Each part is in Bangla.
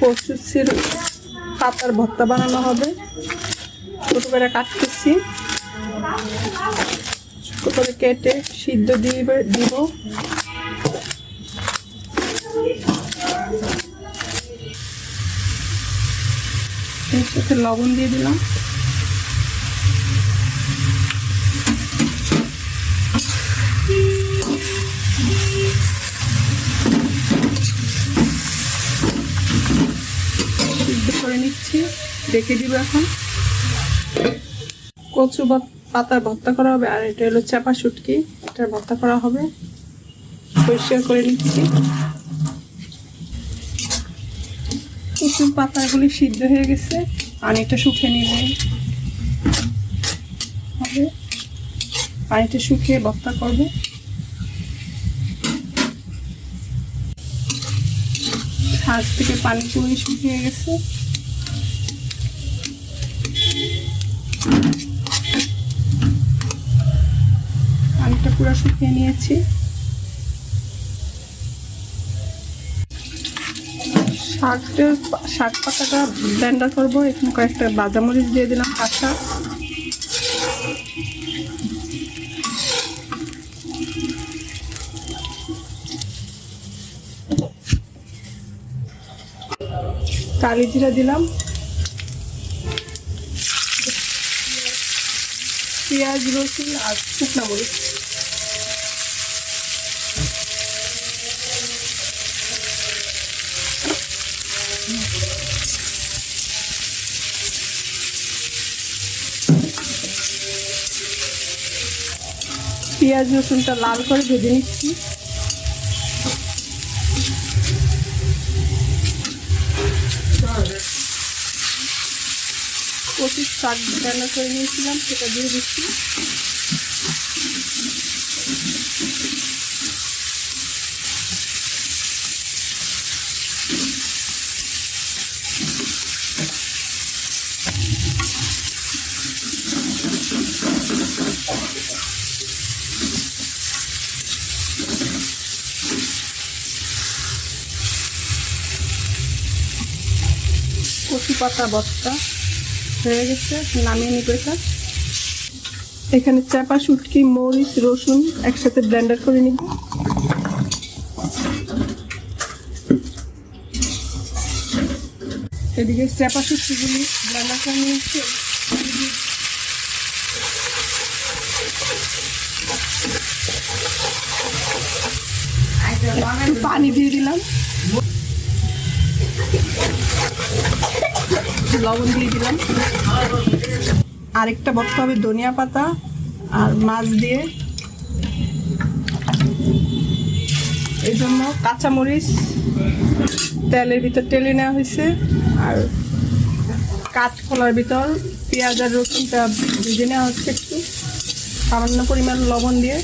কচুচির পাতার ভর্তা বানানো হবে। ছোট করে কাটতেছি। ছোট করে কেটে সিদ্ধ দিবে দিব। এর সাথে লবণ দিয়ে দিলাম। রেখে দিব এখন। কচু পাতার ভর্তা করা হবে, আর এটা হলো চাপা শুটকি। এটার ভর্তা করা হবে। পরিষ্কার করে নিচ্ছি। কচু পাতাগুলি সিদ্ধ হয়ে গেছে। পানিটা শুকিয়ে নিলে হবে। পানিটা শুকিয়ে ভর্তা করব। হাত থেকে পানি পুরি শুকিয়ে গেছে। পানিটা পুরো শুকিয়ে নিয়েছি। শাকটা, শাক পাতাটা ব্লেন্ডার করব। এখানে কয়েকটা বাদামরিচ দিয়ে দিলাম কাঁচা কালি জিরা দিলাম। পেঁয়াজ রসুন আর শুকনো মরিচ। পেঁয়াজ রসুনটা লাল করে ভেজে নিচ্ছি। কচুর শাক রান্না করে নিয়েছিলাম সেটা দিয়ে দিচ্ছি। কচু পাতা বস্তা হয়ে গেছে, নামিয়ে নিব এটা। এখানে চাপা শুটকি, মরিচ, রসুন একসাথে ব্লেন্ডার করে নিব। এদিকে চাপা শুটকিগুলি ব্লেন্ডার করে নিয়েছি। পানি দিয়ে দিলাম। লবণ দিয়ে দিলাম। আরেকটা বক্ত হবে ধনিয়া পাতা আর মাছ দিয়ে। এই জন্য কাঁচামরিচ তেলের ভিতর টেলে নেওয়া হয়েছে। আর কাঠকলার ভিতর পেঁয়াজ আর রসুনটা ভেজে নেওয়া হচ্ছে একটু। সামান্য পরিমাণ লবণ দিয়ে।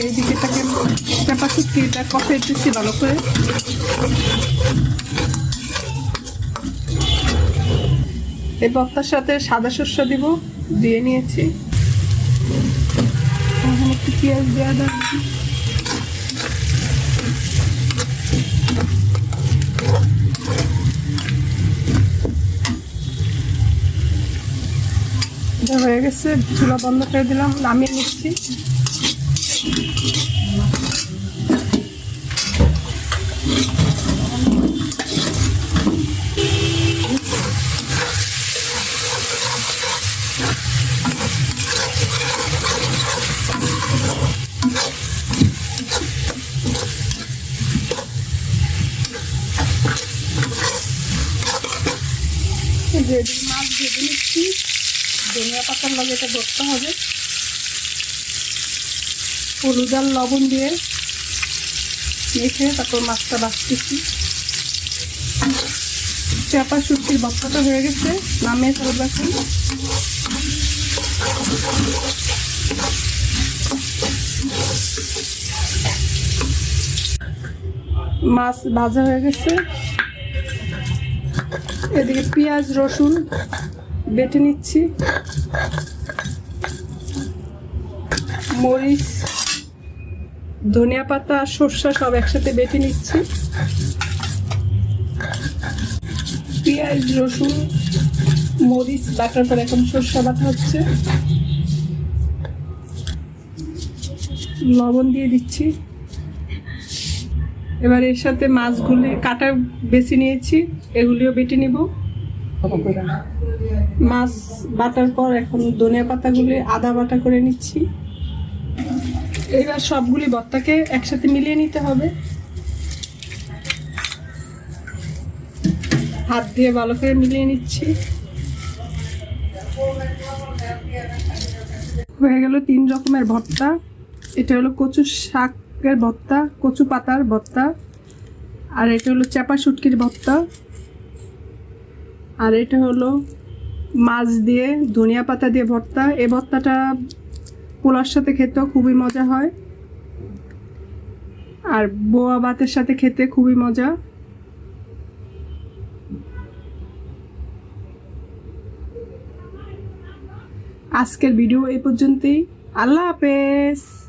এই দিচ্ছি ভালো করে সাথে সাদা শস্য দিব, দিয়ে নিয়েছি। দেওয়া দাও হয়ে গেছে, চুলা বন্ধ করে দিলাম, নামিয়ে নিচ্ছি। ভেজে মাছ ভেজে নিচ্ছি। ধনিয়া পাতার লগে এটা ধরতে হবে। হলুদ আর লবণ দিয়ে মেখে তারপর মাছটা বাঁচতেছি চাপা শুটকির ভর্তাটা হয়ে গেছে, নামিয়ে ফেরত রাখুন মাছ ভাজা হয়ে গেছে। এদিকে পেঁয়াজ, রসুন বেটে নিচ্ছি। মরিচ ধনিয়া পাতা আর সর্ষা সব একসাথে বেটে নিচ্ছি। পেঁয়াজ, রসুন, মরিচ, বাটার পর এখন সর্ষা বাটা হচ্ছে। লবণ দিয়ে দিচ্ছি। এবার এর সাথে মাছগুলি, কাটা বেছে নিয়েছি, এগুলিও বেটে নিব। মাছ বাটার পর এখন ধনিয়া পাতাগুলি আদা বাটা করে নিচ্ছি। এবার সবগুলি ভর্তাকে একসাথে মিলিয়ে নিতে হবে। হাত দিয়ে ভালো করে মিলিয়ে নিচ্ছি। হয়ে গেল তিন রকমের ভর্তা। এটা হলো কচু শাকের ভর্তা, কচু পাতার ভর্তা, আর এটা হলো চাপা শুটকির ভর্তা। আর এটা হলো মাছ দিয়ে ধনিয়া পাতা দিয়ে ভর্তা। এই ভর্তাটা পোলার সাথে খেতেও খুবই মজা হয়। আর বোয়া ভাতের সাথে খেতে খুবই মজা। আজকের ভিডিও এই পর্যন্তই। আল্লাহ হাফেজ।